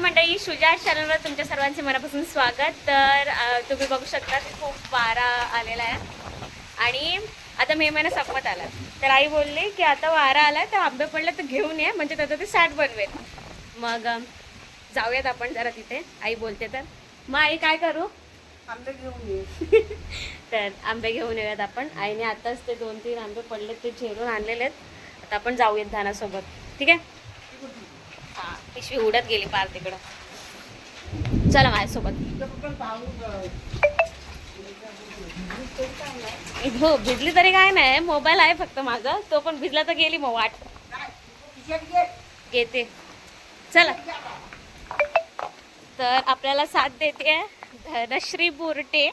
मंडळी शुजा चॅनलवर तुमच्या सर्वांचे मनापासून स्वागत. तर तुम्ही बघू शकता की खूप वारा आलेला आहे. आणि आता मे महिना संपत आला. तर आई बोलली की आता वारा आला तर आंबे पडले तर घेऊन ये म्हणजे त्याचं ते सॅट बनवेल. मग जाऊयात आपण जरा तिथे. आई बोलते तर मग आई काय करू? आंबे घेऊन ये. तर आंबे घेऊन येऊयात आपण. आईने आताच ते दोन तीन आंबे पडले ते झेरून आणलेले आहेत. आता आपण जाऊयात धानासोबत. ठीक आहे? हां पिशवी उडत गेली पार तिकडं. चला माझ्यासोबत. हो भिजली तरी काय नाही मोबाईल आहे फक्त माझा तो पण भिजला तर गेली मग वाट. घेते. चला. तर आपल्याला साथ देते धनश्री बोरटे.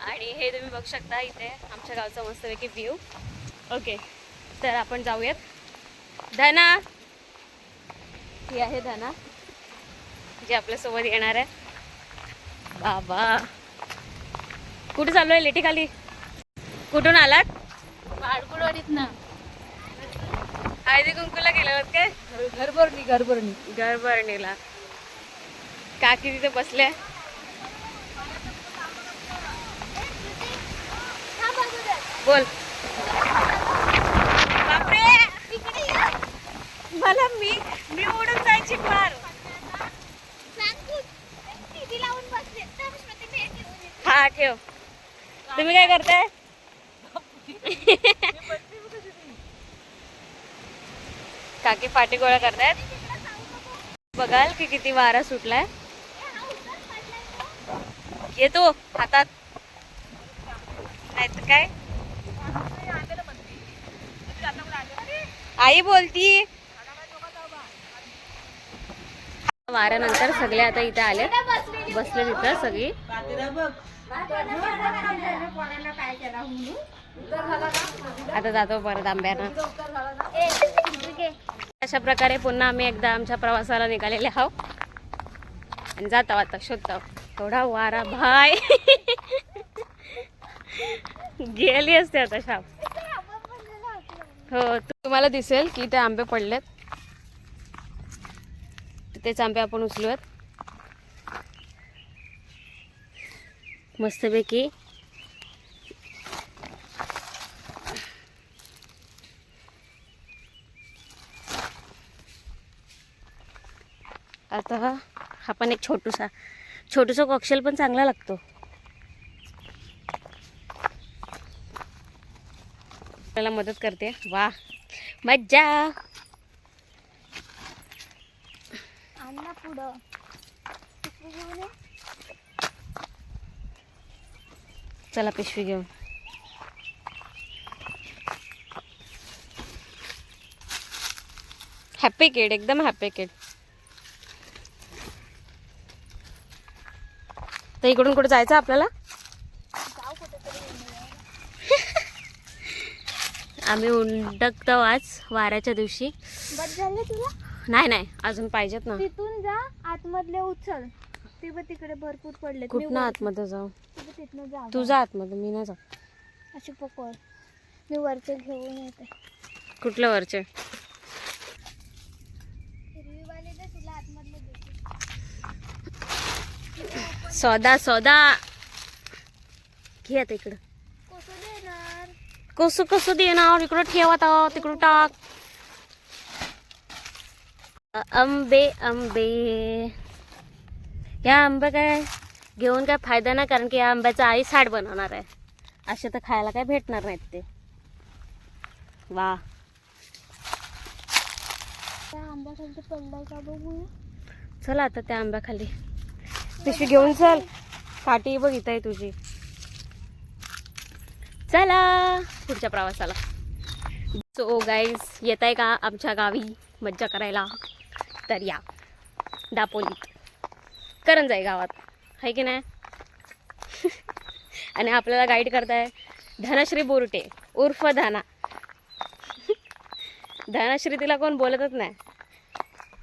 आणि हे तुम्ही बघू शकता इथे आमच्या गावचा मस्तपैकी व्ह्यू ओके तर आपण जाऊयात. धना. ही आहे धना. जी आपल्यासोबत येणार आहे. बाबा. कुठे चालू आहे लेटी खाली? कुठून आलात? ना हळदी कुंकूला गेले होत काय? घरभरणी घरभरणी. गरबरणीला काकी तिथे बसल्या. बोल. मला मी मी उडून जायची फार हा ठेव. तुम्ही काय करताय? काकी पाठी गोळा करतायत. बघाल की किती वारा सुटलाय. येतो हातात. नाही तर काय? आई बोलती. वाऱ्यानंतर सगळे आता इथे आले. बसले तिथं सगळी. आता जातो परत आंब्यानं अशा प्रकारे पुन्हा आम्ही एकदा आमच्या प्रवासाला निघालेले आहोत. आणि जातो आता शोधतो. थोडा वारा भाय गेली असते आता शाप हो तुम्हाला दिसेल की ते आंबे पडलेत. तेच आंबे आपण उचलूयात. मस्तपैकी. आता हा पण एक छोटूसा छोटूसा कॉक्सेल पण चांगला लागतो. आपल्याला मदत करते. वा मज्जा! चला पिशवी घेऊन. हॅपी किड एकदम हॅपी किड तर इकडून कुठे जायचं आपल्याला? आम्ही उंडकतो आज वाऱ्याच्या दिवशी. बस झालं तुला? नाही नाही अजून पाहिजेत ना. तिथून जा आतमधले उचल. ते बघ तिकडे भरपूर पडले कुठनं आतमध्ये जाऊ? तिथनं जा. तू जा आतमध्ये मी नाही जात. अशी पकड. मी वरचे घेऊन येते. कुठलं वरचे? हिरवीवाले दे तुला आतमधले देते सौदा सौदा. घे आता इकडं. कसं देणार. कसं कसं देणार. इकडं ठेव आता तिकडं टाक. आंबे आंबे या आंबे काय घेऊन काय फायदा नाही कारण की या आंब्याचा आई साठ बनवणार आहे. असे तर खायला काय भेटणार नाहीत ते. वा. त्या आंब्याखाली पडलाय का बघू चला आता त्या आंब्याखाली. पिशवी घेऊन चल. काठी बघ इथं आहे तुझी. चला पुढच्या प्रवासाला. सो गाईज येत आहे का आमच्या गावी? मज्जा करायला. तर या. दापोलीत. करंजाई गावात. आहे की नाही? आणि आपल्याला गाईड करताय धनश्री बोरटे उर्फ धना. धनश्री तिला कोण बोलतच नाही.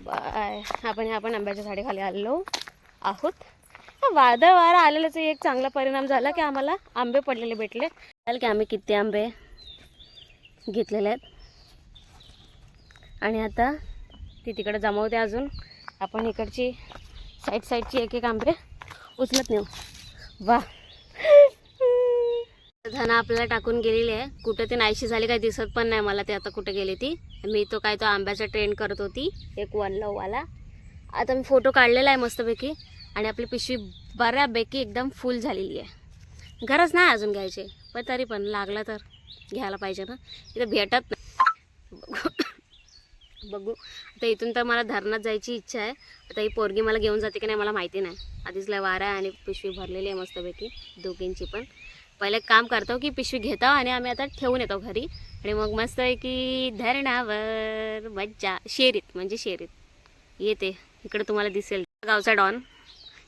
बाय. आपण आपण आंब्याच्या झाडीखाली आलेलो आहोत. वादळ वारा आलेल्याचा एक चांगला परिणाम झाला की आम्हाला आंबे पडलेले भेटले. चाल की आम्ही किती आंबे घेतलेले आहेत. आणि आता ती तिकडे जमवते अजून. आपण इकडची साईड साईडची एक एक आंबे उचलत नेऊ. वा. धना आपल्याला टाकून गेलेली आहे. कुठं ती नाहीशी झाली काही दिसत पण नाही मला ते आता कुठे गेली ती. मी तो काय तो आंब्याचा ट्रेंड करत होती. एक वन लववाला आता मी फोटो काढलेला आहे मस्तपैकी. आणि आपली पिशवी बऱ्यापैकी एकदम फुल झालेली आहे. गरज नाही अजून घ्यायची. पण तरी पण लागला तर घ्यायला पाहिजे ना. इथं भेटत नाही. बघू. आता इथून तर मला धरणात जायची इच्छा आहे. आता ही पोरगी मला घेऊन जाते की नाही मला माहिती नाही. आधीच लय वारा आहे आणि पिशवी भरलेली आहे मस्तपैकी दोघींची पण. पहिले एक काम करतो की पिशवी घेतो आणि आम्ही आता ठेवून येतो घरी. आणि मग मस्त आहे की धरणावर मज्जा शेरीत म्हणजे शेरीत. येते. इकडे तुम्हाला दिसेल. गावचा डॉन.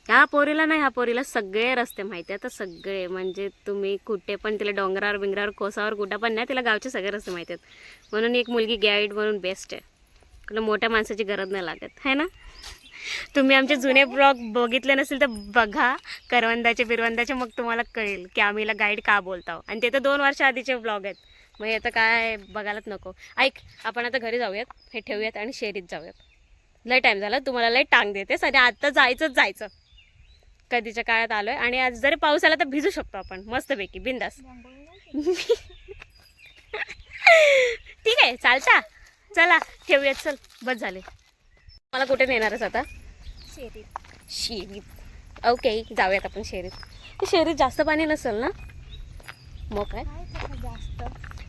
ह्या पोरीला नाही ह्या पोरीला सगळे रस्ते माहिती आहेत तर सगळे म्हणजे तुम्ही कुठे पण तिला डोंगरावर बिंगरावर कोसावर कुठं पण नाही तिला गावचे सगळे रस्ते माहिती आहेत. म्हणून एक मुलगी गाईड म्हणून बेस्ट आहे. तुला मोठ्या माणसाची गरज नाही लागत है ना? तुम्ही आमचे जुने ब्लॉग बघितले नसेल तर बघा. करवंदाचे बिरवंदाचे मग तुम्हाला कळेल की आम्हीला गाईड का बोलतो आणि ते तर दोन वर्ष आधीचे ब्लॉग आहेत. मग हे तर काय बघायलाच नको. ऐक आपण आता घरी जाऊयात हे ठेवूयात आणि शेरीत जाऊयात. लय टाईम झाला तुम्हाला लय टांग देतेस आणि आत्ता जायचंच जायचं. कधीच्या काळात आलोय आणि आज जरी पाऊस आला तर भिजू शकतो आपण. मस्तपैकी बिंदास. ठीक आहे चालता. चला ठेवूयात चल बस झाले. मला कुठे नेणारच आता? शेरीत. शेरीत. ओके जाऊयात आपण शेरीत. शेरीत जास्त पाणी नसेल ना? मग काय? जास्त.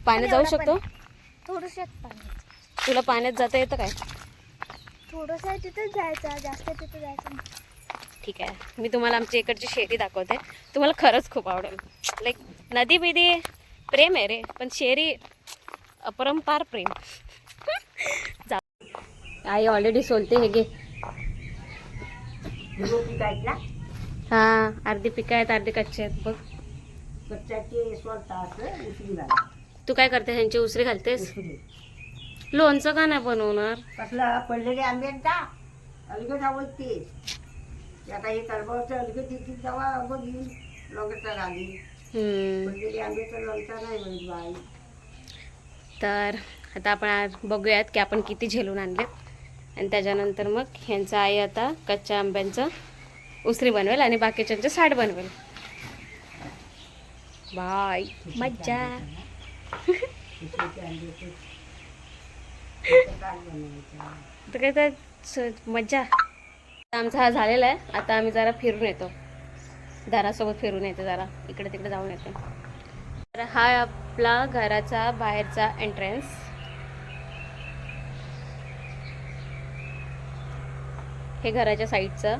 पाण्यात जाऊ शकतो? थोडंसं तुला पाण्यात जाता येतं काय? थोडंसं आहे तिथं जायचं जास्त तिथं जायचं. ठीक आहे. मी तुम्हाला आमची इकडची शेरी दाखवते. तुम्हाला खरंच खूप आवडेल. लाईक नदी बिदी प्रेम आहे रे. पण शेरी अपरंपार प्रेम. आई ऑलरेडी सोलते हे घे. हा अर्धी पिकं आहेत अर्धी कच्चे आहेत बघ. तू काय करते ह्यांची उसरी घालतेस? लोणचं का नाही बनवणार? कसला पडलेले आंबे आहेत का अलगद आवडते. आता हे अलगद बघी लोकांचा. पडलेले आंब्याचं लोणचा नाही बाई. तर आता आपण आज बघूयात की आपण किती झेलून आणलेत आणि त्याच्यानंतर मग ह्यांचं आई आता कच्च्या आंब्यांचं उसरी बनवेल आणि बाकीच्यांचं साठ बनवेल. बाय. मज्जा. तर काय तर मज्जा. आमचा हा झालेला आहे. आता आम्ही जरा फिरून येतो. दारासोबत फिरून येतो जरा. इकडे तिकडे जाऊन येतो. तर हा आपला घराचा बाहेरचा एंट्रन्स हे घराच्या साईडचं.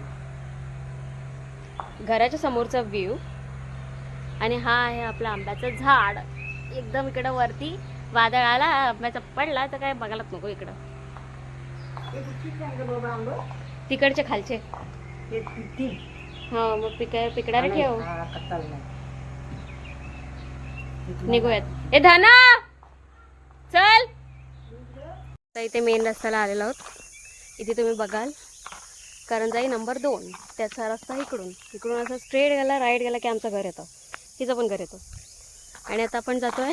घराच्या समोरचा व्ह्यू आणि हा आहे आपला आंब्याचं झाड. एकदम इकडं वरती वादळ आला आंब्याचा पडला तर काय बघायलाच नको इकडं. तिकडचे खालचे. किती हा मग पिका ठेव. हा. निघूयात. ए धना! चल! तर इथे मेन रस्त्याला आलेलो आहोत. इथे तुम्ही बघाल. करंजाई नंबर दोन त्याचा रस्ता इकडून इकडून असं स्ट्रेट गेला राईट गेला की आमचं घर येतं. तिचं पण घर येतं. आणि आता आपण जातोय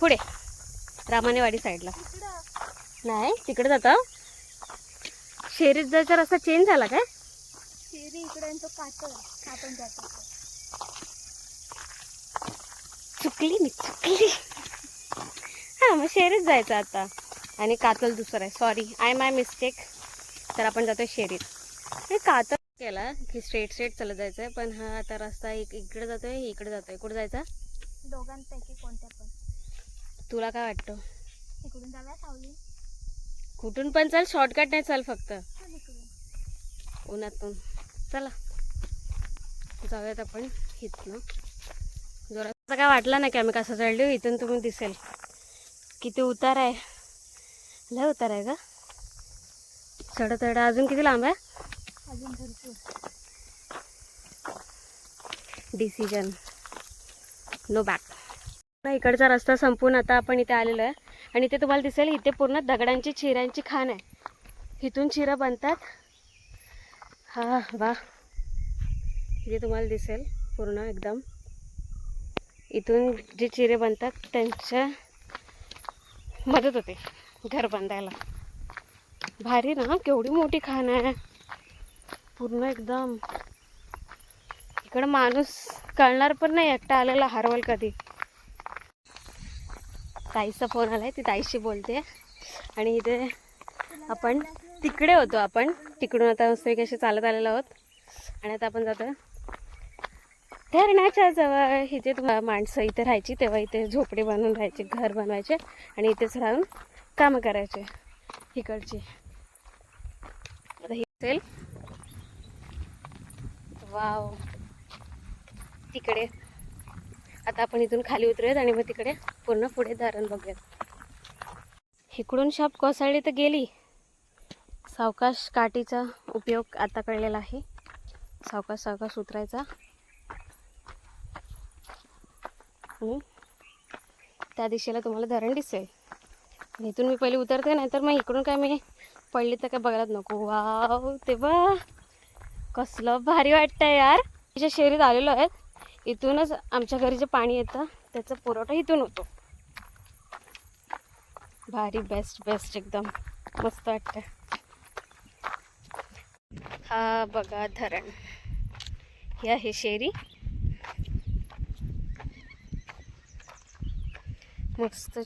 पुढे रामानेवाडी साईडला नाही तिकडे जातं. शेरीत जायचा रस्ता चेंज झाला काय? शेरी इकडे आपण जातो चुकली मी चुकली. हां मग शेरीत जायचं आता. आणि कातल दुसरं आहे. सॉरी आय माय मिस्टेक तर आपण जातोय शेरीत. हे कातल केला. की स्ट्रेट स्ट्रेट चालत जायचं आहे पण हा आता रस्ता इक इकडे जातोय इकडे जातोय. कुठे जायचा? दोघांपैकी कोणत्या पण. तुला काय वाटतं? इकडून जाऊया सावली? कुठून पण चल शॉर्टकट नाही चल फक्त. उन्हातून. चला. जाऊयात आपण इथनं. जोरात. काय वाटलं नाही की आम्ही कसं चढलो? इथून तुम्ही दिसेल. किती उतार आहे. लय उतार आहे का चढ चढ. अजून किती लांब आहे? अजून भरपूर डिसिजन नो बॅक इकडचा रस्ता संपून आता आपण इथे आलेलो आहे. आणि इथे तुम्हाला दिसेल इथे पूर्ण दगडांची चिऱ्यांची खाण आहे. इथून चिरं बनतात. हा वा. इथे तुम्हाला दिसेल पूर्ण एकदम. इथून जे चिरे बनतात त्यांच्या मदत होते घर बांधायला. भारी ना केवढी मोठी खाण आहे. पूर्ण एकदम. इकडं माणूस कळणार पण नाही एकटा आलेला हरवल कधी. ताईचा फोन आलाय ती ताईशी बोलते. आणि इथे आपण तिकडे होतो आपण. तिकडून आता मस्त असे चालत आलेलो आहोत. आणि आता आपण जातो धरणाच्या जवळ. इथे तुम्हाला माणसं इथे राहायची तेव्हा इथे झोपडी बनवून राहायचे घर बनवायचे आणि इथेच राहून कामं करायचे. इकडची. असेल वाव. तिकडे. आता आपण इथून खाली उतरूयात आणि मग तिकडे पूर्ण पुढे धरण बघूयात. इकडून शाप कोसळली तर गेली. सावकाश काठीचा उपयोग आता कळलेला आहे. सावकाश सावकाश उतरायचा. त्या दिशेला तुम्हाला धरण दिसेल. इथून मी पहिले उतरते नाही तर मग इकडून काय मी पडली तर काय बघायलाच नको. वाव तेव्हा कसलं भारी वाटतंय यार. तिच्या शेरीत आलेलो आहेत. इथूनच आमच्या घरी जे पाणी येतं त्याचा पुरवठा इथून होतो. भारी बेस्ट बेस्ट एकदम. मस्त वाटतं हा बघा धरण. हे आहे शेरी. मस्त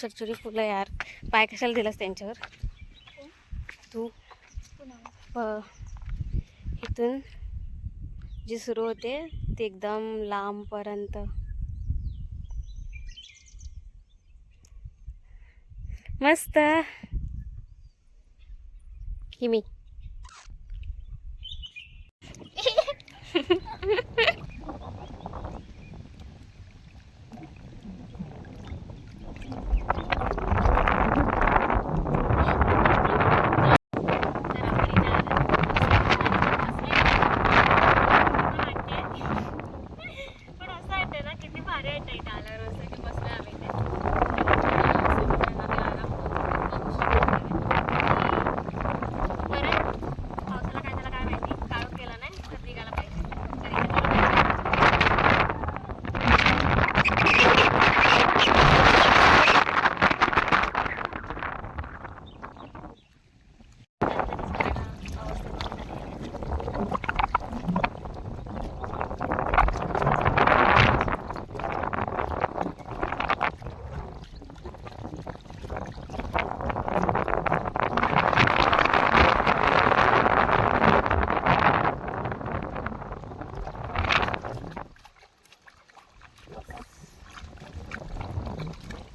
चडचुरी फुलं यार. पाय कशाला दिलास त्यांच्यावर? तू? प- इथून जी सुरू होते ते एकदम लांबपर्यंत. मस्त. किमी मी पण असं वाटतं ना किती भारी वाटतं इथे आल्यावर असं की बसलोय आम्ही इथे. परत पावसाला काय झालं काय माहिती काळोख केला नाही तर निघायला पाहिजे तर इथे थोडं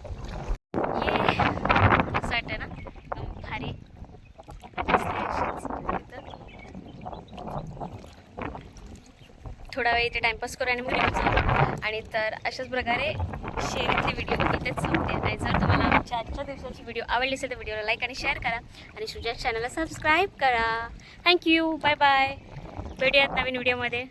ये असं वाटतं ना एकदम भारी बसले अशीच इथं. थोडा वेळ इथे टाइमपास करू आणि मग जाऊ. आणि तर अशाच प्रकारे शेअरिंगचे व्हिडिओ इथेच संपते. आणि जर तुम्हाला आमच्या आजच्या दिवसाची व्हिडिओ आवडली असेल तर व्हिडिओला लाईक आणि शेअर करा. आणि सुजात चॅनलला सबस्क्राईब करा. थँक्यू बाय बाय भेटूयात नवीन व्हिडिओमध्ये